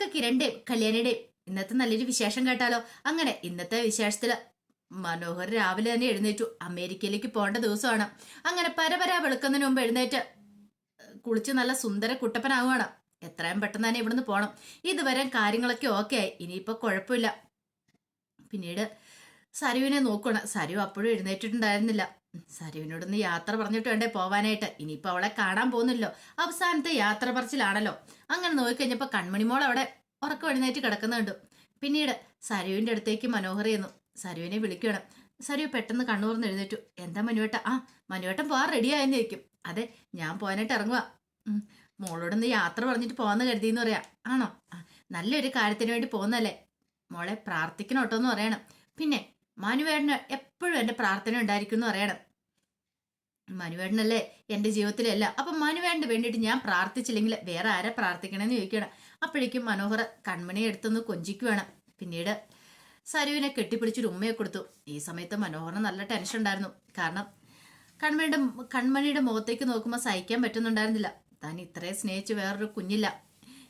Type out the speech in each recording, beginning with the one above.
ഒക്കെ കിരണിന്റെയും കല്യാണിയുടെയും. ഇന്നത്തെ നല്ലൊരു വിശേഷം കേട്ടാലോ? അങ്ങനെ ഇന്നത്തെ വിശേഷത്തിൽ മനോഹർ രാവിലെ തന്നെ എഴുന്നേറ്റു. അമേരിക്കയിലേക്ക് പോകേണ്ട ദിവസമാണ്. അങ്ങനെ പരപര വെളുക്കുന്നതിന് മുമ്പ് എഴുന്നേറ്റ് കുളിച്ച് നല്ല സുന്ദര കുട്ടപ്പനാവുകയാണ്. എത്രയും പെട്ടെന്ന് തന്നെ ഇവിടുന്ന് പോകണം ഇതുവരെ കാര്യങ്ങളൊക്കെ ഓക്കെ ആയി. ഇനിയിപ്പോൾ കുഴപ്പമില്ല. പിന്നീട് സരുവിനെ നോക്കണം സരു അപ്പോഴും എഴുന്നേറ്റിട്ടുണ്ടായിരുന്നില്ല. സരുവിനോടൊന്ന് യാത്ര പറഞ്ഞിട്ട് വേണ്ടേ പോവാനായിട്ട്? ഇനിയിപ്പോ അവളെ കാണാൻ പോകുന്നില്ലോ. അവസാനത്തെ യാത്ര പറച്ചിലാണല്ലോ. അങ്ങനെ നോക്കിക്കഴിഞ്ഞപ്പോ കൺമണിമോൾ അവിടെ ഉറക്കം എഴുന്നേറ്റ് കിടക്കുന്നുണ്ട് പിന്നീട് സരുവിന്റെ അടുത്തേക്ക് മനോഹർ ചെയ്യുന്നു സരുവിനെ വിളിക്കണം സരു പെട്ടെന്ന് കണ്ണൂർന്ന് എഴുന്നേറ്റു. എന്താ മനുവേട്ട? ആ മനുവേട്ടൻ പോവാൻ റെഡിയായെന്ന് ചോദിക്കും അതെ ഞാൻ പോകാനായിട്ട് ഇറങ്ങുക മോളോടൊന്ന് യാത്ര പറഞ്ഞിട്ട് പോകാന്ന് കരുതിയെന്ന് പറയാം. ആണോ? നല്ലൊരു കാര്യത്തിന് വേണ്ടി പോകുന്നല്ലേ മോളെ പ്രാർത്ഥിക്കണം എന്ന് പറയണം. പിന്നെ മനുവേട്ടന് എപ്പോഴും എന്റെ പ്രാർത്ഥന ഉണ്ടായിരിക്കും എന്ന് പറയണം മനുവേട്ടനല്ലേ എന്റെ ജീവിതത്തിലല്ല അപ്പം മനുവേട്ടന് വേണ്ടിയിട്ട് ഞാൻ പ്രാർത്ഥിച്ചില്ലെങ്കിൽ വേറെ ആരെ പ്രാർത്ഥിക്കണമെന്ന് ചോദിക്കണം അപ്പോഴേക്കും മനോഹർ കൺമണി എടുത്തൊന്ന് കൊഞ്ചിക്കുവാണ്. പിന്നീട് സരുവിനെ കെട്ടിപ്പിടിച്ചൊരു ഉമ്മയെ കൊടുത്തു. ഈ സമയത്ത് മനോഹറിന് നല്ല ടെൻഷൻ ഉണ്ടായിരുന്നു. കാരണം കൺമണിയുടെ കൺമണിയുടെ മുഖത്തേക്ക് നോക്കുമ്പോൾ സഹിക്കാൻ പറ്റുന്നുണ്ടായിരുന്നില്ല. താൻ ഇത്രയും സ്നേഹിച്ച് വേറൊരു കുഞ്ഞില്ല.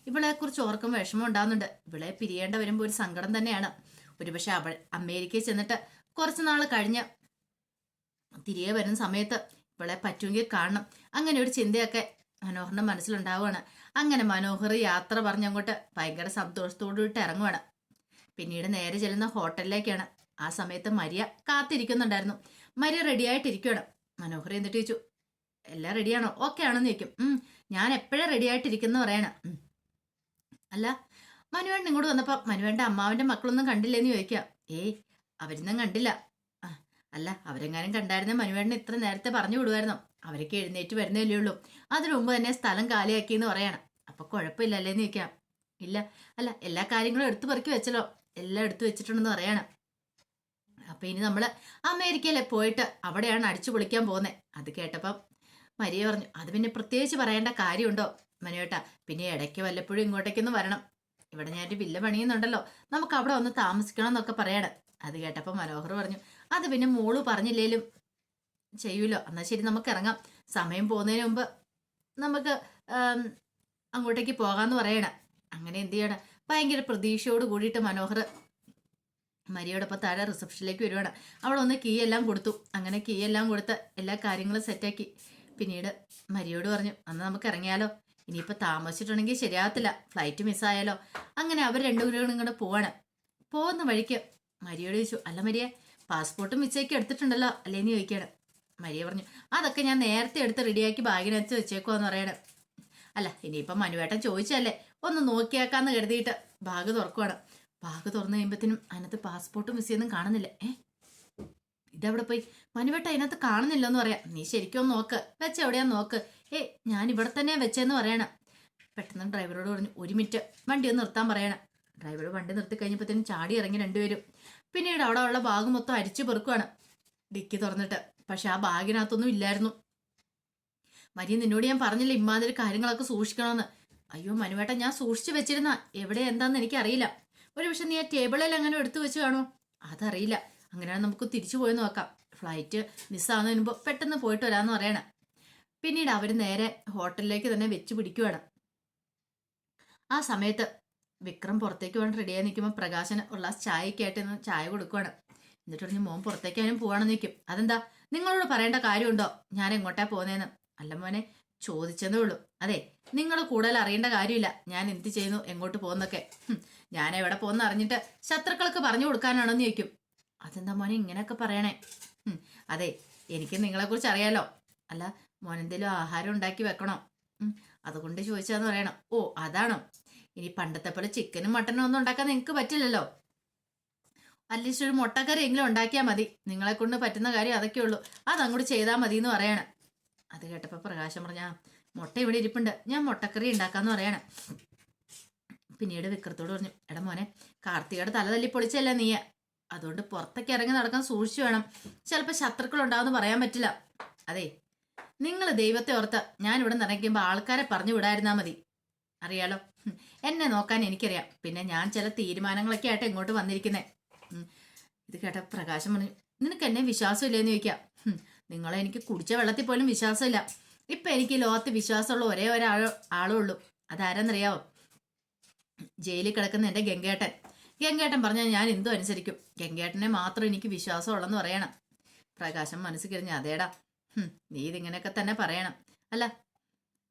ഇവളെക്കുറിച്ച് ഓർക്കും വിഷമം ഉണ്ടാകുന്നുണ്ട് ഇവളെ പിരിയേണ്ട വരുമ്പോൾ ഒരു സങ്കടം തന്നെയാണ്. ഒരുപക്ഷെ അവൾ അമേരിക്കയിൽ ചെന്നിട്ട് കുറച്ച് നാൾ കഴിഞ്ഞ് തിരികെ വരുന്ന സമയത്ത് ഇവളെ പറ്റുമെങ്കിൽ കാണണം. അങ്ങനെ ഒരു ചിന്തയൊക്കെ മനോഹറിന്റെ മനസ്സിലുണ്ടാവുകയാണ്. അങ്ങനെ മനോഹർ യാത്ര പറഞ്ഞങ്ങോട്ട് ഭയങ്കര സന്തോഷത്തോടുകൂടി ഇറങ്ങുവാണ്. പിന്നീട് നേരെ ചെല്ലുന്ന ഹോട്ടലിലേക്കാണ്. ആ സമയത്ത് മരിയ കാത്തിരിക്കുന്നുണ്ടായിരുന്നു. മരിയ റെഡിയായിട്ടിരിക്കുകയാണ് മനോഹർ എന്നിട്ട് ചോദിച്ചു എല്ലാം റെഡിയാണോ ഓക്കെ ആണെന്ന് ചോദിക്കും. ഞാൻ എപ്പോഴും റെഡി ആയിട്ടിരിക്കുന്നു പറയണം. അല്ല മനുവേണ്ട ഇങ്ങോട്ട് വന്നപ്പോ മനുവേണ്ട അമ്മാവന്റെ മക്കളൊന്നും കണ്ടില്ലെന്ന് ചോദിക്കുക ഏയ് അവരൊന്നും കണ്ടില്ല. അല്ല അവരെങ്ങാനും കണ്ടായിരുന്നു മനുവേണ്ണ ഇത്ര നേരത്തെ പറഞ്ഞു വിടുവായിരുന്നു. അവരൊക്കെ എഴുന്നേറ്റ് വരുന്നല്ലേ ഉള്ളൂ. അതിനു മുമ്പ് തന്നെ സ്ഥലം കാലിയാക്കി എന്ന് പറയണം. അപ്പൊ കുഴപ്പമില്ലല്ലേ എന്ന് ചോദിക്കാം. ഇല്ല അല്ല എല്ലാ കാര്യങ്ങളും എടുത്തു പെറുക്കി വെച്ചല്ലോ. എല്ലാം എടുത്തു വെച്ചിട്ടുണ്ടെന്ന് പറയണം. അപ്പൊ ഇനി നമ്മൾ അമേരിക്കയിലെ പോയിട്ട് അവിടെയാണ് അടിച്ചു പൊളിക്കാൻ പോകുന്നത് അത് കേട്ടപ്പം മരിയ പറഞ്ഞു അത് പിന്നെ പ്രത്യേകിച്ച് പറയേണ്ട കാര്യമുണ്ടോ? മനുവേട്ടാ പിന്നെ ഇടയ്ക്ക് വല്ലപ്പോഴും ഇങ്ങോട്ടേക്കൊന്ന് വരണം. ഇവിടെ ഞാൻ വില്ല പണിയുന്നുണ്ടല്ലോ. നമുക്ക് അവിടെ ഒന്ന് താമസിക്കണം എന്നൊക്കെ പറയണം. അത് കേട്ടപ്പോൾ മനോഹർ പറഞ്ഞു അത് പിന്നെ മോൾ പറഞ്ഞില്ലേലും ചെയ്യൂലോ? എന്നാൽ ശരി നമുക്ക് ഇറങ്ങാം. സമയം പോകുന്നതിന് മുമ്പ് നമുക്ക് അങ്ങോട്ടേക്ക് പോകാമെന്ന് പറയണം. അങ്ങനെ എന്ത് ചെയ്യണം? ഭയങ്കര പ്രതീക്ഷയോട് കൂടിയിട്ട് മനോഹർ മരിയോടൊപ്പം താഴെ റിസപ്ഷനിലേക്ക് വരുവാണ്. അവളൊന്ന് കീ എല്ലാം കൊടുത്തു. അങ്ങനെ കീ എല്ലാം കൊടുത്ത് എല്ലാ കാര്യങ്ങളും സെറ്റാക്കി പിന്നീട് മരിയോട് പറഞ്ഞു അന്ന് നമുക്ക് ഇറങ്ങിയാലോ? ഇനിയിപ്പോൾ താമസിച്ചിട്ടുണ്ടെങ്കിൽ ശരിയാകത്തില്ല ഫ്ലൈറ്റ് മിസ്സായാലോ അങ്ങനെ അവർ രണ്ടുപേരും ഇങ്ങോട്ട് പോവാണ്. പോകുന്ന വഴിക്ക് മരിയോട് ചോദിച്ചു അല്ല മരിയ പാസ്പോർട്ടും വിസയൊക്കെ എടുത്തിട്ടുണ്ടല്ലോ അല്ലേന്ന് ചോദിക്കാണ് മരിയ പറഞ്ഞു അതൊക്കെ ഞാൻ നേരത്തെ എടുത്ത് റെഡിയാക്കി ബാഗിനകത്ത് വെച്ചേക്കുവാന്ന് പറയണം. അല്ല ഇനിയിപ്പം മനുവേട്ടൻ ചോദിച്ചല്ലേ ഒന്ന് നോക്കിയാക്കാന്ന് കരുതിയിട്ട് ബാഗ് തുറക്കുവാണ്. ബാഗ് തുറന്നു കഴിയുമ്പത്തിനും അതിനകത്ത് പാസ്പോർട്ടും വിസയൊന്നും കാണുന്നില്ല. ഏ? ഇതെവിടെ പോയി? മനുവേട്ട അതിനകത്ത് കാണുന്നില്ലെന്ന് പറയാം. നീ ശരിക്കും നോക്ക്. വെച്ച എവിടെയാ നോക്ക്? ഏ ഞാൻ ഇവിടെ തന്നെ വെച്ചെന്ന് പറയണം. പെട്ടെന്ന് ഡ്രൈവറോട് പറഞ്ഞു ഒരു മിനിറ്റ് വണ്ടി ഒന്ന് നിർത്താൻ പറയണം. ഡ്രൈവർ വണ്ടി നിർത്തി കഴിഞ്ഞപ്പോഴത്തേനും ചാടി ഇറങ്ങി രണ്ടുപേരും. പിന്നീട് അവിടെ ഉള്ള ബാഗ് മൊത്തം അരിച്ചു പെറുക്കുവാണ് ഡിക്കി തുറന്നിട്ട്. പക്ഷെ ആ ബാഗിനകത്തൊന്നും ഇല്ലായിരുന്നു. മരിയ നിന്നോട് ഞാൻ പറഞ്ഞില്ല ഇമ്മാതിരി കാര്യങ്ങളൊക്കെ സൂക്ഷിക്കണമെന്ന്? അയ്യോ മനുവേട്ട ഞാൻ സൂക്ഷിച്ചു വെച്ചിരുന്ന. എവിടെ എന്താന്ന് എനിക്കറിയില്ല. ഒരു പക്ഷെ നീ ആ ടേബിളിൽ അങ്ങനെ എടുത്തു വെച്ച് കാണോ അതറിയില്ല. അങ്ങനെയാണ് നമുക്ക് തിരിച്ചു പോയി നോക്കാം. ഫ്ലൈറ്റ് മിസ്സാവുന്നതിന് മുമ്പ് പെട്ടെന്ന് പോയിട്ട് വരാമെന്ന് പറയണം. പിന്നീട് അവർ നേരെ ഹോട്ടലിലേക്ക് തന്നെ വെച്ച് പിടിക്കുവാണ്. ആ സമയത്ത് വിക്രം പുറത്തേക്ക് വേണ്ടി റെഡിയായി നിൽക്കുമ്പോൾ പ്രകാശന് ഉള്ള ചായക്കായിട്ട് നിന്ന് ചായ കൊടുക്കുവാണ്. എന്നിട്ട് പറഞ്ഞ് മോൻ പുറത്തേക്ക് അതിനും പോവാണെന്ന് നിൽക്കും അതെന്താ? നിങ്ങളോട് പറയേണ്ട കാര്യമുണ്ടോ? ഞാൻ എങ്ങോട്ടാ പോകുന്നതെന്ന് അല്ല മോനെ ചോദിച്ചതേ ഉള്ളൂ. അതെ നിങ്ങൾ കൂടുതൽ അറിയേണ്ട കാര്യമില്ല. ഞാൻ എന്ത് ചെയ്യുന്നു എങ്ങോട്ട് പോകുന്നൊക്കെ. ഞാൻ എവിടെ പോകുന്ന അറിഞ്ഞിട്ട് ശത്രുക്കൾക്ക് പറഞ്ഞു കൊടുക്കാനാണോന്ന് ചോദിക്കും. അതെന്താ മോനെ ഇങ്ങനെയൊക്കെ പറയണേ? അതെ എനിക്ക് നിങ്ങളെ കുറിച്ച് അറിയാലോ. അല്ല മോനെന്തേലും ആഹാരം ഉണ്ടാക്കി വെക്കണോ? അതുകൊണ്ട് ചോദിച്ചാന്ന് പറയണം. ഓ അതാണോ? ഇനി പണ്ടത്തെ പോലെ ചിക്കനും മട്ടനും ഒന്നും ഉണ്ടാക്കാൻ നിങ്ങൾക്ക് പറ്റില്ലല്ലോ? അറ്റ്ലീസ്റ്റ് ഒരു മുട്ടക്കറി എങ്കിലും ഉണ്ടാക്കിയാൽ മതി. നിങ്ങളെ കൊണ്ട് പറ്റുന്ന കാര്യം അതൊക്കെ ഉള്ളൂ. അതങ്ങോട്ട് ചെയ്താൽ മതി എന്ന് പറയണം. അത് കേട്ടപ്പോൾ പ്രകാശം പറഞ്ഞ മുട്ട ഇവിടെ ഇരിപ്പുണ്ട്. ഞാൻ മുട്ടക്കറി ഉണ്ടാക്കാന്ന് പറയണം. പിന്നീട് വിക്രത്തോട് പറഞ്ഞു എടാ മോനെ കാർത്തികയുടെ തല തല്ലി പൊളിച്ചല്ലേ നീ അതുകൊണ്ട് പുറത്തേക്ക് ഇറങ്ങി നടക്കാൻ സൂക്ഷിച്ചു വേണം. ചിലപ്പോൾ ശത്രുക്കൾ ഉണ്ടാവുമെന്ന് പറയാൻ പറ്റില്ല. അതെ നിങ്ങൾ ദൈവത്തെ ഓർത്ത് ഞാൻ ഇവിടെ നിറയ്ക്കുമ്പോൾ ആൾക്കാരെ പറഞ്ഞു വിടായിരുന്നാ മതി. അറിയാലോ? എന്നെ നോക്കാൻ എനിക്കറിയാം. പിന്നെ ഞാൻ ചില തീരുമാനങ്ങളൊക്കെ ആയിട്ട് ഇങ്ങോട്ട് വന്നിരിക്കുന്നേ. ഇത് കേട്ട പ്രകാശം പറഞ്ഞു നിനക്ക് എന്നെ വിശ്വാസമില്ലെന്ന് ചോദിക്കാം. നിങ്ങളെ എനിക്ക് കുടിച്ച വെള്ളത്തിൽ പോലും വിശ്വാസമില്ല. ഇപ്പൊ എനിക്ക് ലോകത്ത് വിശ്വാസമുള്ള ഒരേ ഒരാൾ ആളേ ഉള്ളൂ അതാരെന്നറിയാവോ? ജയിലിൽ കിടക്കുന്ന എന്റെ ഗംഗേട്ടൻ. ഗംഗേട്ടൻ പറഞ്ഞാൽ ഞാൻ എന്തും അനുസരിക്കും? ഗംഗേട്ടനെ മാത്രം എനിക്ക് വിശ്വാസമുള്ളെന്ന് പറയണം. പ്രകാശം മനസ്സിൽ കഴിഞ്ഞ അതേടാ നീ ഇതിങ്ങനെയൊക്കെ തന്നെ പറയണം. അല്ല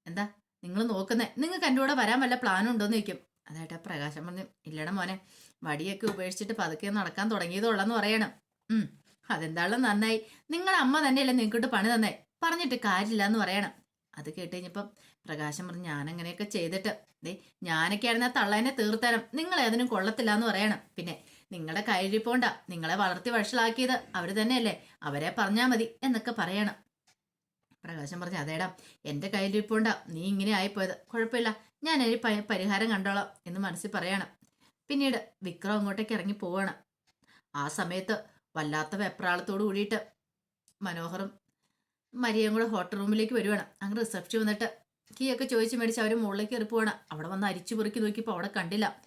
എന്താ നിങ്ങൾ നോക്കുന്നേ? നിങ്ങൾക്ക് എന്റെ കൂടെ വരാൻ വല്ല പ്ലാനും ഉണ്ടോന്ന് ചോദിക്കും. അതേട്ടാ പ്രകാശം പറഞ്ഞു ഇല്ലട മോനെ വടിയൊക്കെ ഉപേക്ഷിച്ചിട്ട് പതുക്കെ നടക്കാൻ തുടങ്ങിയതുള്ളെന്ന് പറയണം. അതെന്താളും നന്നായി. നിങ്ങളുടെ അമ്മ തന്നെയല്ലേ നിങ്ങൾക്കിട്ട് പണി തന്നേ? പറഞ്ഞിട്ട് കാര്യമില്ല എന്ന് പറയണം. അത് കേട്ട് കഴിഞ്ഞപ്പം പ്രകാശം പറഞ്ഞു ഞാൻ അങ്ങനെയൊക്കെ ചെയ്തിട്ട് ദേ ഞാനൊക്കെ ആയിരുന്ന തള്ളേനെ തീർത്തരം. നിങ്ങൾ ഏതിനും കൊള്ളത്തില്ല എന്ന് പറയണം. പിന്നെ നിങ്ങളുടെ പോണ്ട നിങ്ങളെ വളർത്തി വഷളാക്കിയത് അവർ തന്നെയല്ലേ? അവരെ പറഞ്ഞാൽ മതി എന്നൊക്കെ പറയണം. പ്രകാശം പറഞ്ഞു അതേടാ എന്റെ പോണ്ട നീ ഇങ്ങനെ ആയിപ്പോയത്. കുഴപ്പമില്ല ഞാൻ ഒരു പരിഹാരം കണ്ടോളാം എന്ന് മനസ്സിൽ പറയണം. പിന്നീട് വിക്രം അങ്ങോട്ടേക്ക് ഇറങ്ങി പോവാണ്. ആ സമയത്ത് വല്ലാത്ത വെപ്രാളത്തോട് കൂടിയിട്ട് മനോഹറും മരിയയും കൂടെ ഹോട്ടൽ റൂമിലേക്ക് വരുവാണ്. അങ്ങ് റിസപ്ഷൻ വന്നിട്ട് കീ ഒക്കെ ചോദിച്ച് മേടിച്ച് അവർ മുകളിലേക്ക് കയറി അവിടെ വന്ന് അരിച്ചു പെറുക്കി നോക്കിയപ്പോൾ അവിടെ കണ്ടില്ല.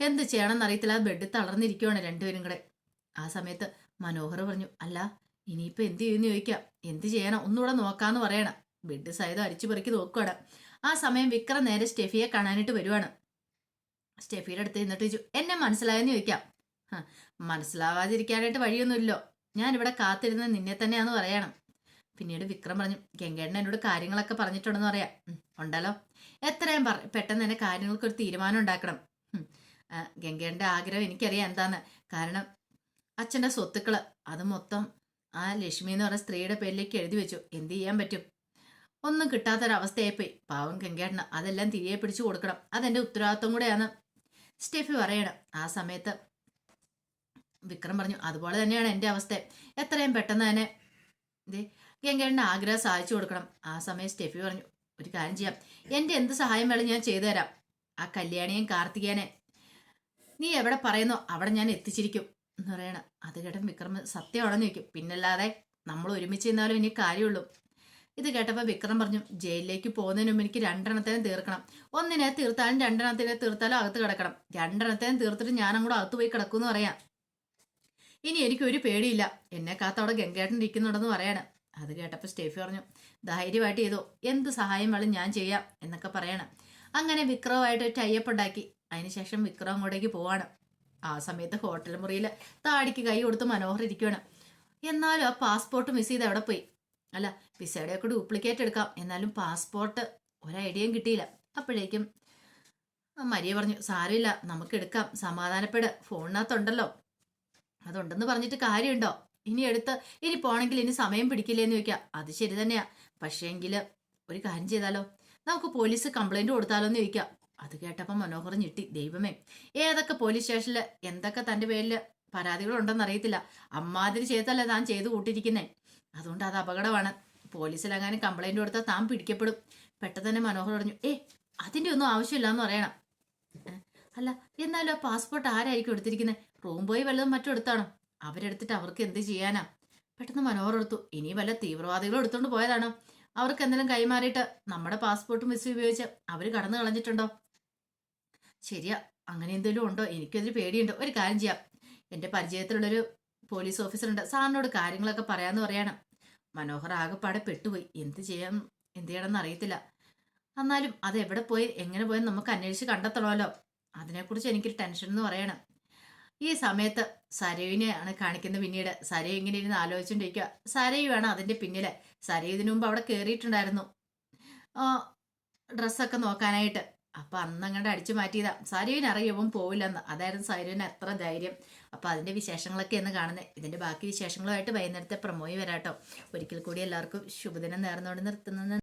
എന്ത് ചെയ്യണമെന്ന് അറിയത്തില്ല. ബെഡ് തളർന്നിരിക്കുവാണ് രണ്ടുപേരും കൂടെ. ആ സമയത്ത് മനോഹർ പറഞ്ഞു അല്ല ഇനിയിപ്പോൾ എന്ത് ചെയ്യുമെന്ന് ചോദിക്കാം. എന്ത് ചെയ്യണം? ഒന്നുകൂടെ നോക്കാമെന്ന് പറയണം. ബെഡ് സഹിതം അരിച്ചു പെറുക്കി നോക്കുവാണ്. ആ സമയം വിക്രം നേരെ സ്റ്റെഫിയെ കാണാനായിട്ട് വരുവാണ്. സ്റ്റെഫിയുടെ അടുത്ത് നിന്നിട്ട് ചോദിച്ചു എന്നെ മനസ്സിലായെന്ന് ചോദിക്കാം. "ഹ, മനസ്സിലാവാതിരിക്കാനായിട്ട് വഴിയൊന്നുമില്ലോ. ഞാനിവിടെ കാത്തിരുന്ന നിന്നെ തന്നെയാണെന്ന് പറയണം. പിന്നീട് വിക്രം പറഞ്ഞു ഗംഗേട്ടൻ എന്നോട് കാര്യങ്ങളൊക്കെ പറഞ്ഞിട്ടുണ്ടെന്ന് പറയാം. ഉണ്ടല്ലോ. എത്രയും പറ പെട്ടെന്ന് തന്നെ കാര്യങ്ങൾക്ക് ഒരു തീരുമാനം ഉണ്ടാക്കണം. ഉം, ആഗ്രഹം എനിക്കറിയാം എന്താന്ന്. കാരണം അച്ഛന്റെ സ്വത്തുക്കൾ അത് മൊത്തം ആ ലക്ഷ്മി എന്ന് പറഞ്ഞ സ്ത്രീയുടെ പേരിലേക്ക് എഴുതി വെച്ചു. എന്ത് ചെയ്യാൻ പറ്റും? ഒന്നും കിട്ടാത്തൊരവസ്ഥയായിപ്പോയി. പാവം ഗംഗേട്ടന് അതെല്ലാം തിരികെ പിടിച്ചു കൊടുക്കണം. അതെന്റെ ഉത്തരവാദിത്വം കൂടെയാണ്. സ്റ്റെഫി പറയണം. ആ സമയത്ത് വിക്രം പറഞ്ഞു അതുപോലെ തന്നെയാണ് എന്റെ അവസ്ഥ. എത്രയും പെട്ടെന്ന് തന്നെ ദേ ഗംഗേട്ടന്റെ ആഗ്രഹം സാധിച്ചു കൊടുക്കണം. ആ സമയം സ്റ്റെഫി പറഞ്ഞു ഒരു കാര്യം ചെയ്യാം. എന്റെ എന്ത് സഹായം വേണം ഞാൻ ചെയ്തു തരാം. ആ കല്യാണിയും കാർത്തികേനെ നീ എവിടെ പറയുന്നോ അവിടെ ഞാൻ എത്തിച്ചിരിക്കും. എന്ന് പറയണം. അത് കേട്ട വിക്രം സത്യമാണെന്ന് ചോദിക്കും പിന്നല്ലാതെ നമ്മൾ ഒരുമിച്ച് നിന്നാലും ഇനി കാര്യമുള്ളൂ. ഇത് കേട്ടപ്പോൾ വിക്രം പറഞ്ഞു ജയിലിലേക്ക് പോകുന്നതിന് മുമ്പ് എനിക്ക് രണ്ടെണ്ണത്തേനും തീർക്കണം. ഒന്നിനെ തീർത്താലും രണ്ടെണ്ണത്തിനെ തീർത്താലും അകത്ത് കിടക്കണം. രണ്ടെണ്ണത്തേനും തീർത്തിട്ട് ഞാൻ അങ്ങോട്ട് അകത്ത് പോയി കിടക്കുമെന്ന് പറയാം. ഇനി എനിക്ക് ഒരു പേടിയില്ല. എന്നെ കാത്തവിടെ ഗംഗേട്ടൻ ഇരിക്കുന്നുണ്ടെന്ന് പറയാണ്. അത് കേട്ടപ്പോൾ സ്റ്റേഫി പറഞ്ഞു ധൈര്യമായിട്ട് ചെയ്തോ. എന്ത് സഹായം വേണം ഞാൻ ചെയ്യാം എന്നൊക്കെ പറയണം. അങ്ങനെ വിക്രവുമായിട്ട് ടൈപ്പ് ഉണ്ടാക്കി. അതിനുശേഷം വിക്രം അങ്ങോട്ടേക്ക് പോവാണ്. ആ സമയത്ത് ഹോട്ടൽ മുറിയിൽ താടിക്ക് കൈ കൊടുത്ത് മനോഹർ ഇരിക്കുകയാണ് എന്നാലും ആ പാസ്പോർട്ട് മിസ് ചെയ്ത് എവിടെ പോയി? അല്ല വിസയുടെ ഒക്കെ ഡ്യൂപ്ലിക്കേറ്റ് എടുക്കാം. എന്നാലും പാസ്പോർട്ട് ഒരു ഐഡിയയും കിട്ടിയില്ല. അപ്പോഴേക്കും മരിയ പറഞ്ഞു സാരമില്ല നമുക്ക് എടുക്കാം. സമാധാനപ്പെട്. ഫോണിനകത്തുണ്ടല്ലോ. അതുണ്ടെന്ന് പറഞ്ഞിട്ട് കാര്യമുണ്ടോ? ഇനി എടുത്ത് ഇനി പോണെങ്കിൽ ഇനി സമയം പിടിക്കില്ലേന്ന് ചോദിക്കാം. അത് ശരി തന്നെയാ. പക്ഷേങ്കിൽ ഒരു കാര്യം ചെയ്താലോ? നമുക്ക് പോലീസ് കംപ്ലൈന്റ് കൊടുത്താലോ എന്ന് ചോദിക്കാം. അത് കേട്ടപ്പോൾ മനോഹർ ഞെട്ടി. ദൈവമേ ഏതൊക്കെ പോലീസ് സ്റ്റേഷനിൽ എന്തൊക്കെ തന്റെ പേരിൽ പരാതികളുണ്ടെന്ന് അറിയത്തില്ല അമ്മാതിരി ചെയ്തല്ലേ താൻ ചെയ്തു കൂട്ടിയിരിക്കുന്നേ. അതുകൊണ്ട് അത് അപകടമാണ്. പോലീസിലെങ്ങാനും കംപ്ലൈന്റ് കൊടുത്താൽ താൻ പിടിക്കപ്പെടും. പെട്ടെന്ന് തന്നെ മനോഹർ പറഞ്ഞു ഏ അതിന്റെ ഒന്നും ആവശ്യമില്ല എന്ന് പറയണം അല്ല എന്നാലും ആ പാസ്പോർട്ട് ആരായിരിക്കും എടുത്തിരിക്കുന്നത് റൂം പോയി വല്ലതും മറ്റും എടുത്താണോ? അവരെടുത്തിട്ട് അവർക്ക് എന്ത് ചെയ്യാനാ? പെട്ടെന്ന് മനോഹർ എടുത്തു. ഇനി വല്ല തീവ്രവാദികളും എടുത്തോണ്ട് പോയതാണോ? അവർക്ക് എന്തെങ്കിലും കൈമാറിയിട്ട് നമ്മുടെ പാസ്പോർട്ടും മിസ് ഉപയോഗിച്ച് അവർ കടന്നു കളഞ്ഞിട്ടുണ്ടോ? ശരിയാ അങ്ങനെ എന്തെങ്കിലും ഉണ്ടോ? എനിക്കതിൽ പേടിയുണ്ട്. ഒരു കാര്യം ചെയ്യാം. എന്റെ പരിചയത്തിലുള്ളൊരു പോലീസ് ഓഫീസറുണ്ട്. സാറിനോട് കാര്യങ്ങളൊക്കെ പറയാന്ന് പറയാണ്. മനോഹർ ആകെപ്പാടെ പെട്ടുപോയി. എന്ത് ചെയ്യാൻ എന്ത് ചെയ്യണമെന്ന് അറിയത്തില്ല. എന്നാലും അത് എവിടെ പോയി എങ്ങനെ പോയെന്ന് നമുക്ക് അന്വേഷിച്ച് കണ്ടെത്തണമല്ലോ. അതിനെക്കുറിച്ച് എനിക്കൊരു ടെൻഷൻ എന്ന് പറയണം. ഈ സമയത്ത് സരയുവിനെയാണ് കാണിക്കുന്നത്. പിന്നീട് സരയു ഇങ്ങനെ ഇരുന്ന് ആലോചിച്ചുകൊണ്ടിരിക്കുക സരയുവാണ് അതിന്റെ പിന്നിൽ. സരയു ഇതിനു മുമ്പ് അവിടെ കയറിയിട്ടുണ്ടായിരുന്നു ഡ്രസ്സൊക്കെ നോക്കാനായിട്ട്. അപ്പൊ അന്ന് അങ്ങോട്ട് അടിച്ചു മാറ്റിയതാ. സരയുവിന് അറിയുമ്പം പോവില്ലെന്ന്. അതായിരുന്നു സരയുവിന് അത്ര ധൈര്യം. അപ്പൊ അതിന്റെ വിശേഷങ്ങളൊക്കെ എന്ന് കാണുന്നത് ഇതിന്റെ ബാക്കി വിശേഷങ്ങളുമായിട്ട് വൈകുന്നേരത്തെ പ്രമോയി വരാട്ടോ. ഒരിക്കൽ കൂടി എല്ലാവർക്കും ശുഭദിനം നേർന്നുകൊണ്ട് നിർത്തുന്നത്